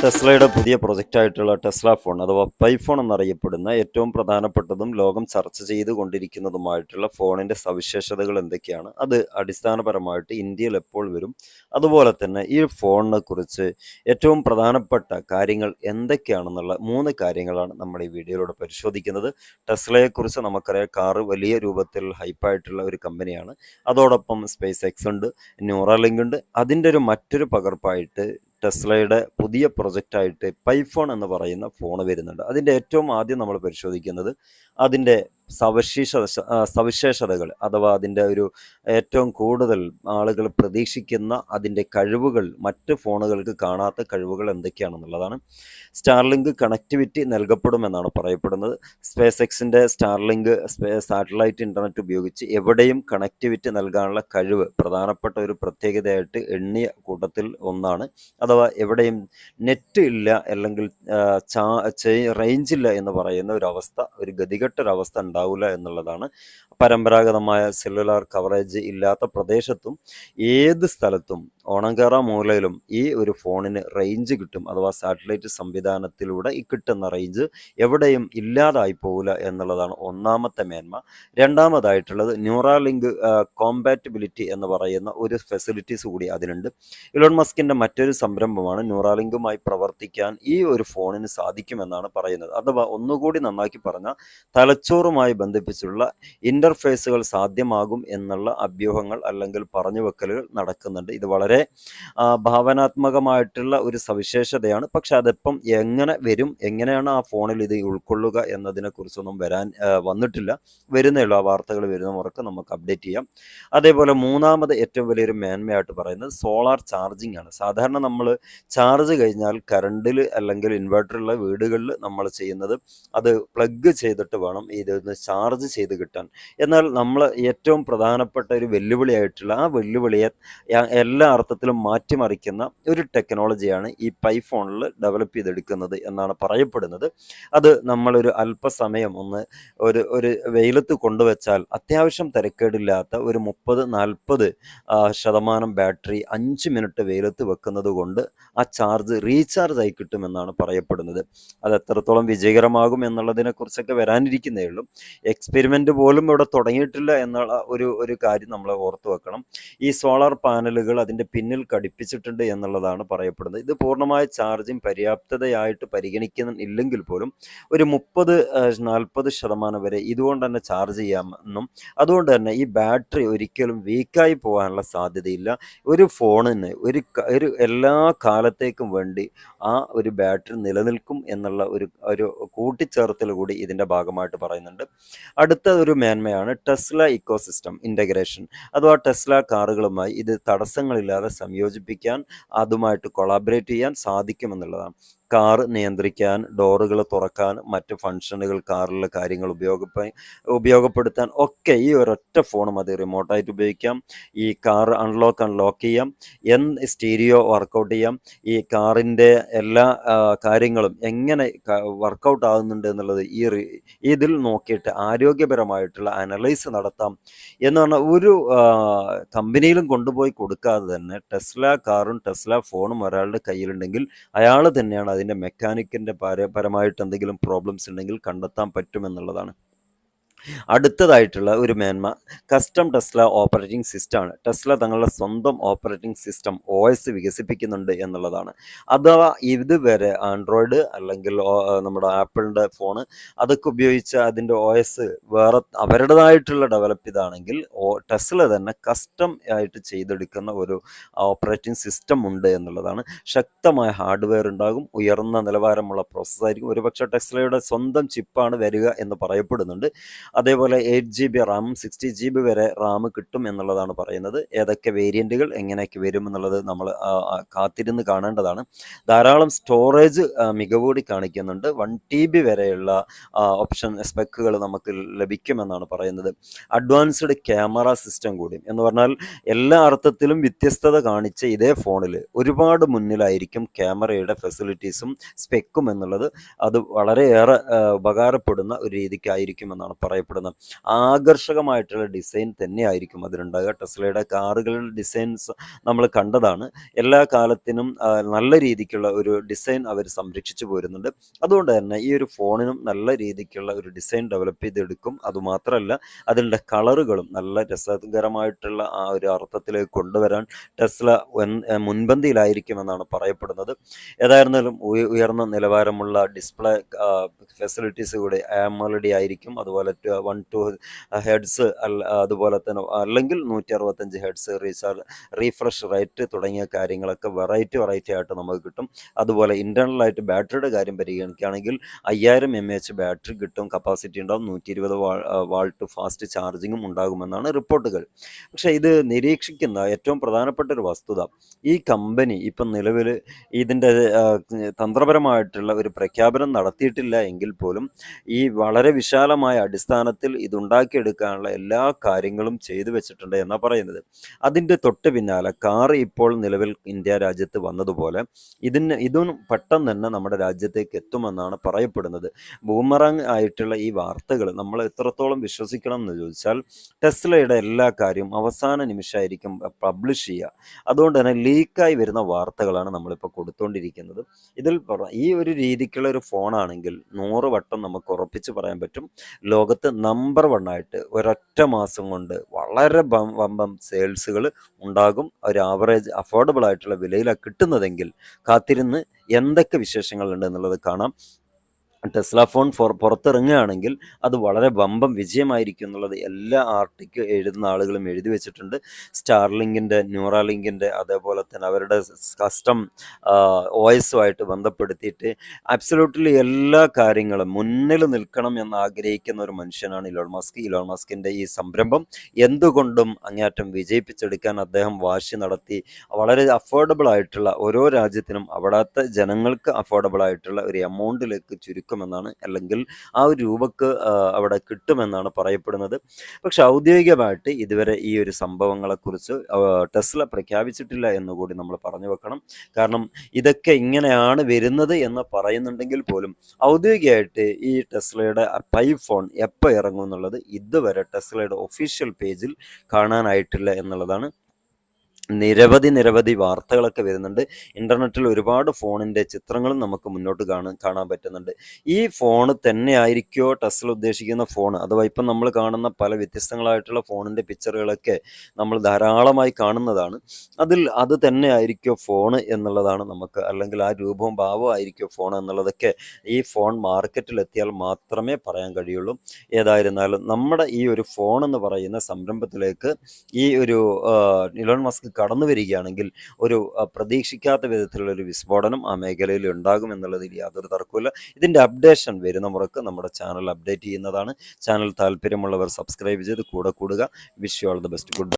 ടെസ്ലയുടെ പുതിയ പ്രൊജക്റ്റ് ആയിട്ടുള്ള Tesla phone അഥവാ പൈഫോൺ എന്നറിയപ്പെടുന്ന ഏറ്റവും പ്രധാനപ്പെട്ടതും ലോകം ചർച്ച ചെയ്തുകൊണ്ടിരിക്കുന്നതുമായിട്ടുള്ള ഫോണിന്റെ സവിശേഷതകൾ എന്തൊക്കെയാണ്? അത് അടിസ്ഥാനപരമായിട്ട് ഇന്ത്യയിൽ എപ്പോൾ വരും? അതുപോലെ തന്നെ ഈ ഫോണിനെ കുറിച്ച് ഏറ്റവും പ്രധാനപ്പെട്ട കാര്യങ്ങൾ എന്തൊക്കെയാണെന്നുള്ള മൂന്ന് കാര്യങ്ങളാണ് നമ്മൾ ഈ വീഡിയോയിലൂടെ പരിശോധിക്കുന്നത്. ടെസ്ലയെക്കുറിച്ച് നമുക്കറിയാം കാറ് വലിയ രൂപത്തിൽ ഹൈപ്പായിട്ടുള്ള ഒരു കമ്പനിയാണ്. അതോടൊപ്പം സ്പേസ് എക്സ് ഉണ്ട് ന്യൂറാലിങ്ക് ഉണ്ട്. അതിന്റെ ഒരു മറ്റൊരു പകർപ്പായിട്ട് ടെസ്ലയുടെ പുതിയ പ്രൊജക്റ്റായിട്ട് പൈഫോൺ എന്ന് പറയുന്ന ഫോൺ വരുന്നുണ്ട്. അതിന്റെ ഏറ്റവും ആദ്യം നമ്മൾ പരിശോധിക്കുന്നത് അതിന്റെ സവിശേഷ സവിശേഷതകൾ അഥവാ അതിന്റെ ഒരു ഏറ്റവും കൂടുതൽ ആളുകൾ പ്രതീക്ഷിക്കുന്ന അതിന്റെ കഴിവുകൾ മറ്റ് ഫോണുകൾക്ക് കാണാത്ത കഴിവുകൾ എന്തൊക്കെയാണെന്നുള്ളതാണ്. സ്റ്റാർലിങ്ക് കണക്ടിവിറ്റി നൽകപ്പെടുമെന്നാണ് പറയപ്പെടുന്നത്. സ്പേസ് എക്സിന്റെ സ്റ്റാർലിങ്ക് സാറ്റലൈറ്റ് ഇന്റർനെറ്റ് ഉപയോഗിച്ച് എവിടെയും കണക്ടിവിറ്റി നൽകാനുള്ള കഴിവ് പ്രധാനപ്പെട്ട ഒരു പ്രത്യേകതയായിട്ട് എണ്ണിയ കൂട്ടത്തിൽ ഒന്നാണ്. അഥവാ എവിടെയും നെറ്റ് ഇല്ല അല്ലെങ്കിൽ റേഞ്ചില്ല എന്ന് പറയുന്ന ഒരു അവസ്ഥ ഒരു ഗതികെട്ടൊരവസ്ഥ ഉണ്ടാവില്ല എന്നുള്ളതാണ് പരമ്പരാഗതമായ സെല്ലുലാർ കവറേജ് ഇല്ലാത്ത പ്രദേശത്തും ഏത് സ്ഥലത്തും ഓണങ്കേറ മൂലയിലും ഈ ഒരു ഫോണിന് റേഞ്ച് കിട്ടും അഥവാ സാറ്റലൈറ്റ് സംവിധാനത്തിലൂടെ ഈ കിട്ടുന്ന റേഞ്ച് എവിടെയും ഇല്ലാതായി പോകില്ല എന്നുള്ളതാണ് ഒന്നാമത്തെ മേന്മ. രണ്ടാമതായിട്ടുള്ളത് ന്യൂറാലിങ്ക് കോമ്പാറ്റബിലിറ്റി എന്ന് പറയുന്ന ഒരു ഫെസിലിറ്റീസ് കൂടി അതിനുണ്ട് ഇലോൺ മസ്കിന്റെ മറ്റൊരു സംരംഭമാണ് ന്യൂറാലിങ്കുമായി പ്രവർത്തിക്കാൻ ഈ ഒരു ഫോണിന് സാധിക്കുമെന്നാണ് പറയുന്നത്. അഥവാ ഒന്നുകൂടി നന്നാക്കി പറഞ്ഞാൽ തലച്ചോറുമായി ബന്ധിപ്പിച്ചുള്ള ഇന്റർഫേസുകൾ സാധ്യമാകും എന്നുള്ള അഭ്യൂഹങ്ങൾ അല്ലെങ്കിൽ പറഞ്ഞു വെക്കലുകൾ നടക്കുന്നുണ്ട്. ഇത് വളരെ ആ, ഭാവനാത്മകമായിട്ടുള്ള ഒരു സവിശേഷതയാണ്. പക്ഷെ അതിപ്പം എങ്ങനെ വരും എങ്ങനെയാണ് ആ ഫോണിൽ ഇത് ഉൾക്കൊള്ളുക എന്നതിനെക്കുറിച്ചൊന്നും വരാൻ വന്നിട്ടില്ല. വരുന്നേ ഉള്ളൂ. ആ വാർത്തകൾ വരുന്ന മുറക്ക് നമുക്ക് അപ്ഡേറ്റ് ചെയ്യാം. അതേപോലെ മൂന്നാമത് ഏറ്റവും വലിയൊരു മേന്മയായിട്ട് പറയുന്നത് സോളാർ ചാർജിങ് ആണ്. സാധാരണ നമ്മൾ ചാർജ് കഴിഞ്ഞാൽ കറണ്ടിൽ അല്ലെങ്കിൽ ഇൻവെർട്ടറുള്ള വീടുകളിൽ നമ്മൾ ചെയ്യുന്നത് അത് പ്ലഗ് ചെയ്തിട്ട് വേണം ഇതൊന്ന് ചാർജ് ചെയ്ത് കിട്ടാൻ. എന്നാൽ നമ്മൾ ഏറ്റവും പ്രധാനപ്പെട്ട ഒരു വെല്ലുവിളിയായിട്ടുള്ള ആ വെല്ലുവിളിയെ എല്ലാ അർത്ഥത്തിലും മാറ്റിമറിക്കുന്ന ഒരു ടെക്നോളജിയാണ് ഈ പൈഫോണിൽ ഡെവലപ്പ് ചെയ്തെടുക്കുന്നത് എന്നാണ് പറയപ്പെടുന്നത്. അത് നമ്മളൊരു അല്പസമയം ഒന്ന് ഒരു ഒരു വെയിലത്ത് കൊണ്ടുവച്ചാൽ അത്യാവശ്യം തിരക്കേടില്ലാത്ത ഒരു മുപ്പത് നാൽപ്പത് ശതമാനം ബാറ്ററി അഞ്ച് മിനിറ്റ് വെയിലത്ത് വെക്കുന്നത് കൊണ്ട് ആ ചാർജ് റീചാർജ് ആയി കിട്ടുമെന്നാണ് പറയപ്പെടുന്നത്. അത് എത്രത്തോളം വിജയകരമാകും എന്നുള്ളതിനെ കുറിച്ചൊക്കെ വരാനിരിക്കുന്നേ ഉള്ളൂ. എക്സ്പെരിമെന്റ് പോലും ഇവിടെ തുടങ്ങിയിട്ടില്ല എന്നുള്ള ഒരു ഒരു കാര്യം നമ്മൾ ഓർത്തു വെക്കണം. ഈ സോളാർ പാനലുകൾ അതിന്റെ പിന്നിൽ ഘടിപ്പിച്ചിട്ടുണ്ട് എന്നുള്ളതാണ് പറയപ്പെടുന്നത്. ഇത് പൂർണമായ ചാർജിങ് പര്യാപ്തതയായിട്ട് പരിഗണിക്കുന്നില്ലെങ്കിൽ പോലും ഒരു മുപ്പത് നാൽപ്പത് ശതമാനം വരെ ഇതുകൊണ്ട് തന്നെ ചാർജ് ചെയ്യാമെന്നും അതുകൊണ്ട് തന്നെ ഈ ബാറ്ററി ഒരിക്കലും വീക്കായി പോകാനുള്ള സാധ്യതയില്ല. ഒരു ഫോണിന് ഒരു ഒരു എല്ലാ കാലത്തേക്കും വേണ്ടി ആ ഒരു ബാറ്ററി നിലനിൽക്കും എന്നുള്ള ഒരു ഒരു കൂട്ടിച്ചേർത്തൽ കൂടി ഇതിന്റെ ഭാഗമായിട്ട് പറയുന്നുണ്ട്. അടുത്ത ഒരു മേന്മയാണ് ടെസ്ല ഇക്കോസിസ്റ്റം ഇന്റഗ്രേഷൻ അഥവാ ടെസ്ല കാറുകളുമായി ഇത് തടസ്സങ്ങളില്ലാതെ സംയോജിപ്പിക്കാൻ അതുമായിട്ട് കൊളാബറേറ്റ് ചെയ്യാൻ സാധിക്കുമെന്നുള്ളതാണ്. കാർ നിയന്ത്രിക്കാൻ ഡോറുകൾ തുറക്കാൻ മറ്റ് ഫങ്ഷനുകൾ കാറിലെ കാര്യങ്ങൾ ഉപയോഗപ്പെ ഉപയോഗപ്പെടുത്താൻ ഒക്കെ ഈ ഒരൊറ്റ ഫോൺ മതി. റിമോട്ടായിട്ട് ഉപയോഗിക്കാം. ഈ കാർ അൺലോക്ക് അൺലോക്ക് ചെയ്യാം. എൻ സ്റ്റീരിയോ വർക്കൗട്ട് ചെയ്യാം. ഈ കാറിന്റെ എല്ലാ കാര്യങ്ങളും എങ്ങനെ വർക്കൗട്ട് ആകുന്നുണ്ട് എന്നുള്ളത് ഈ ഇതിൽ നോക്കിയിട്ട് ആരോഗ്യപരമായിട്ടുള്ള അനലൈസ് നടത്താം എന്ന് പറഞ്ഞാൽ ഒരു കമ്പനിയിലും കൊണ്ടുപോയി കൊടുക്കാതെ തന്നെ ടെസ്ല കാറും ടെസ്ല ഫോണും ഒരാളുടെ കയ്യിലുണ്ടെങ്കിൽ അയാൾ തന്നെയാണ് അതിന്റെ മെക്കാനിക്കിന്റെ പരമായിട്ട് എന്തെങ്കിലും പ്രോബ്ലംസ് ഉണ്ടെങ്കിൽ കണ്ടെത്താൻ പറ്റുമെന്നുള്ളതാണ്. അടുത്തതായിട്ടുള്ള ഒരു മേന്മ കസ്റ്റം ടെസ്ല ഓപ്പറേറ്റിംഗ് സിസ്റ്റമാണ് ടെസ്ല തങ്ങളുടെ സ്വന്തം ഓപ്പറേറ്റിംഗ് സിസ്റ്റം ഒ എസ് വികസിപ്പിക്കുന്നുണ്ട് എന്നുള്ളതാണ്. അഥവാ ഇതുവരെ ആൻഡ്രോയിഡ് അല്ലെങ്കിൽ നമ്മുടെ ആപ്പിളിന്റെ ഫോണ് അതൊക്കെ ഉപയോഗിച്ച് അതിന്റെ ഒ എസ് വേറെ അവരുടേതായിട്ടുള്ള ഡെവലപ്പ് ഇതാണെങ്കിൽ ടെസ്ല തന്നെ കസ്റ്റം ആയിട്ട് ചെയ്തെടുക്കുന്ന ഒരു ഓപ്പറേറ്റിംഗ് സിസ്റ്റം ഉണ്ട് എന്നുള്ളതാണ്. ശക്തമായ ഹാർഡ്വെയർ ഉണ്ടാകും ഉയർന്ന നിലവാരമുള്ള പ്രോസസ്സായിരിക്കും ഒരുപക്ഷെ ടെസ്ലയുടെ സ്വന്തം ചിപ്പാണ് വരിക എന്ന് പറയപ്പെടുന്നുണ്ട്. അതേപോലെ eight G B RAM sixty G B വരെ റാം കിട്ടും എന്നുള്ളതാണ് പറയുന്നത്. ഏതൊക്കെ വേരിയന്റുകൾ എങ്ങനെയൊക്കെ വരും എന്നുള്ളത് നമ്മൾ കാത്തിരുന്ന് കാണേണ്ടതാണ്. ധാരാളം സ്റ്റോറേജ് മികവൂടി കാണിക്കുന്നുണ്ട്. വൺ ടി ബി വരെയുള്ള ഓപ്ഷൻ സ്പെക്കുകൾ നമുക്ക് ലഭിക്കുമെന്നാണ് പറയുന്നത്. അഡ്വാൻസ്ഡ് ക്യാമറ സിസ്റ്റം കൂടി. എന്ന് പറഞ്ഞാൽ എല്ലാ അർത്ഥത്തിലും വ്യത്യസ്തത കാണിച്ച ഇതേ ഫോണിൽ ഒരുപാട് മുന്നിലായിരിക്കും ക്യാമറയുടെ ഫെസിലിറ്റീസും സ്പെക്കും എന്നുള്ളത്. അത് വളരെയേറെ ഉപകാരപ്പെടുന്ന ഒരു രീതിക്കായിരിക്കും എന്നാണ് പറയുന്നത്. പറയപ്പെടുന്ന ആകർഷകമായിട്ടുള്ള ഡിസൈൻ തന്നെയായിരിക്കും അതിനുണ്ടാകുക ടെസ്ലയുടെ കാറുകളുടെ ഡിസൈൻസ് നമ്മൾ കണ്ടതാണ്. എല്ലാ കാലത്തിനും നല്ല രീതിക്കുള്ള ഒരു ഡിസൈൻ അവർ സംരക്ഷിച്ചു പോരുന്നുണ്ട്. അതുകൊണ്ട് തന്നെ ഈ ഒരു ഫോണിനും നല്ല രീതിക്കുള്ള ഒരു ഡിസൈൻ ഡെവലപ്പ് ചെയ്തെടുക്കും. അതുമാത്രമല്ല അതിന്റെ കളറുകളും നല്ല രസകരമായിട്ടുള്ള ആ ഒരു അർത്ഥത്തിലേക്ക് കൊണ്ടുവരാൻ ടെസ്ല മുൻപന്തിയിലായിരിക്കുമെന്നാണ് പറയപ്പെടുന്നത്. ഏതായിരുന്നാലും ഉയർന്ന നിലവാരമുള്ള ഡിസ്പ്ലേ ഫെസിലിറ്റീസ് കൂടി ആമോളഡി ആയിരിക്കും. അതുപോലെ വൺ ടു ഹെഡ്സ് അതുപോലെ തന്നെ അല്ലെങ്കിൽ നൂറ്റി അറുപത്തഞ്ച് ഹെഡ്സ് റീചാർജ് റീഫ്രഷ് റേറ്റ് തുടങ്ങിയ കാര്യങ്ങളൊക്കെ വെറൈറ്റി വെറൈറ്റി ആയിട്ട് നമുക്ക് കിട്ടും. അതുപോലെ ഇന്റേർണലായിട്ട് ബാറ്ററിയുടെ കാര്യം പരിഗണിക്കുകയാണെങ്കിൽ അയ്യായിരം എം എച്ച് ബാറ്ററി കിട്ടും കപ്പാസിറ്റി ഉണ്ടാവും നൂറ്റി ഇരുപത് വാൾട്ട് ഫാസ്റ്റ് ചാർജിങ്ങും ഉണ്ടാകുമെന്നാണ് റിപ്പോർട്ടുകൾ. പക്ഷേ ഇത് നിരീക്ഷിക്കുന്ന ഏറ്റവും പ്രധാനപ്പെട്ട ഒരു വസ്തുത ഈ കമ്പനി ഇപ്പം നിലവിൽ ഇതിന്റെ തന്ത്രപരമായിട്ടുള്ള ഒരു പ്രഖ്യാപനം നടത്തിയിട്ടില്ല എങ്കിൽ പോലും ഈ വളരെ വിശാലമായ അടിസ്ഥാനത്തിൽ ഇതുണ്ടാക്കിയെടുക്കാനുള്ള എല്ലാ കാര്യങ്ങളും ചെയ്തു വെച്ചിട്ടുണ്ട് എന്നാണ് പറയുന്നത്. അതിന്റെ തൊട്ട് പിന്നാലെ കാർ ഇപ്പോൾ നിലവിൽ ഇന്ത്യ രാജ്യത്ത് വന്നതുപോലെ ഇതിന് ഇതും പെട്ടെന്ന് തന്നെ നമ്മുടെ രാജ്യത്തേക്ക് എത്തുമെന്നാണ് പറയപ്പെടുന്നത്. ബൂമറാങ് ആയിട്ടുള്ള ഈ വാർത്തകൾ നമ്മൾ എത്രത്തോളം വിശ്വസിക്കണം എന്ന് ചോദിച്ചാൽ ടെസ്ലയുടെ എല്ലാ കാര്യവും അവസാന നിമിഷമായിരിക്കും പബ്ലിഷ് ചെയ്യുക. അതുകൊണ്ട് തന്നെ ലീക്കായി വരുന്ന വാർത്തകളാണ് നമ്മളിപ്പോൾ കൊടുത്തുകൊണ്ടിരിക്കുന്നത് ഇതിൽ ഈ ഒരു രീതിക്കുള്ള ഒരു ഫോണാണെങ്കിൽ നൂറ് വട്ടം നമുക്ക് ഉറപ്പിച്ച് പറയാൻ പറ്റും. ലോകത്ത് നമ്പർ വൺ ആയിട്ട് ഒരൊറ്റ മാസം കൊണ്ട് വളരെ വമ്പം സെയിൽസുകൾ ഉണ്ടാകും. ഒരു ആവറേജ് അഫോർഡബിൾ ആയിട്ടുള്ള വിലയിലാണ് കിട്ടുന്നതെങ്കിൽ കാത്തിരുന്ന് എന്തൊക്കെ വിശേഷങ്ങളുണ്ട് എന്നുള്ളത് കാണാം. ടെസ്ല ഫോൺ പുറ പുറത്തിറങ്ങുകയാണെങ്കിൽ അത് വളരെ വമ്പം വിജയമായിരിക്കും എന്നുള്ളത് എല്ലാ ആർട്ടിക്കിൾ എഴുതുന്ന ആളുകളും എഴുതി വെച്ചിട്ടുണ്ട്. സ്റ്റാർലിങ്കിന്റെ ന്യൂറാലിങ്കിന്റെ അതേപോലെ തന്നെ അവരുടെ കസ്റ്റം വോയിസുമായിട്ട് ബന്ധപ്പെടുത്തിയിട്ട് അബ്സലൂട്ട്ലി എല്ലാ കാര്യങ്ങളും മുന്നിൽ നിൽക്കണം എന്ന് ആഗ്രഹിക്കുന്ന ഒരു മനുഷ്യനാണ് ഇലോൺ മസ്ക്. ഇലോൺ മസ്കിന്റെ ഈ സംരംഭം എന്തുകൊണ്ടും അങ്ങേയറ്റം വിജയിപ്പിച്ചെടുക്കാൻ അദ്ദേഹം വാശി നടത്തി വളരെ അഫോർഡബിൾ ആയിട്ടുള്ള ഓരോ രാജ്യത്തിനും അവിടുത്തെ ജനങ്ങൾക്ക് അഫോർഡബിൾ ആയിട്ടുള്ള ഒരു എമൗണ്ടിലേക്ക് ചുരുക്കുമെന്നാണ് അല്ലെങ്കിൽ ആ ഒരു രൂപക്ക് അവിടെ കിട്ടുമെന്നാണ് പറയപ്പെടുന്നത്. പക്ഷെ ഔദ്യോഗികമായിട്ട് ഇതുവരെ ഈ ഒരു സംഭവങ്ങളെക്കുറിച്ച് ടെസ്ല പ്രഖ്യാപിച്ചിട്ടില്ല എന്നുകൂടി നമ്മൾ പറഞ്ഞു വെക്കണം. കാരണം ഇതൊക്കെ ഇങ്ങനെയാണ് വരുന്നത് എന്ന് പറയുന്നുണ്ടെങ്കിൽ പോലും ഔദ്യോഗികമായിട്ട് ഈ ടെസ്ലയുടെ പൈ ഫോൺ എപ്പോൾ ഇറങ്ങും എന്നുള്ളത് ഇതുവരെ ടെസ്ലയുടെ ഒഫീഷ്യൽ പേജിൽ കാണാനായിട്ടില്ല എന്നുള്ളതാണ് നിരവധി നിരവധി വാർത്തകളൊക്കെ വരുന്നുണ്ട്. ഇന്റർനെറ്റിൽ ഒരുപാട് ഫോണിന്റെ ചിത്രങ്ങളും നമുക്ക് മുന്നോട്ട് കാണാൻ കാണാൻ പറ്റുന്നുണ്ട്. ഈ ഫോൺ തന്നെ ആയിരിക്കുമോ ടെസ്ല ഉദ്ദേശിക്കുന്ന ഫോൺ അഥവാ ഇപ്പം നമ്മൾ കാണുന്ന പല വ്യത്യസ്തങ്ങളായിട്ടുള്ള ഫോണിന്റെ പിക്ചറുകളൊക്കെ നമ്മൾ ധാരാളമായി കാണുന്നതാണ്. അതിൽ അത് തന്നെ ആയിരിക്കുമോ ഫോൺ എന്നുള്ളതാണ് നമുക്ക് അല്ലെങ്കിൽ ആ രൂപവും ഭാവവും ആയിരിക്കോ ഫോൺ എന്നുള്ളതൊക്കെ ഈ ഫോൺ മാർക്കറ്റിൽ എത്തിയാൽ മാത്രമേ പറയാൻ കഴിയുള്ളൂ. ഏതായിരുന്നാലും നമ്മുടെ ഈ ഒരു ഫോൺ എന്ന് പറയുന്ന സംരംഭത്തിലേക്ക് ഈ ഒരു ഇലോൺ മസ്ക് കടന്നു വരികയാണെങ്കിൽ ഒരു പ്രതീക്ഷിക്കാത്ത വിധത്തിലുള്ള ഒരു വിസ്ഫോടനം ആ മേഖലയിൽ ഉണ്ടാകും എന്നുള്ളതിൽ യാതൊരു തർക്കമില്ല ഇതിന്റെ അപ്ഡേഷൻ വരുന്ന മുറക്ക് നമ്മുടെ ചാനൽ അപ്ഡേറ്റ് ചെയ്യുന്നതാണ്. ചാനൽ താല്പര്യമുള്ളവർ സബ്സ്ക്രൈബ് ചെയ്ത് കൂടെ കൂടുക. Wish you all the best. Good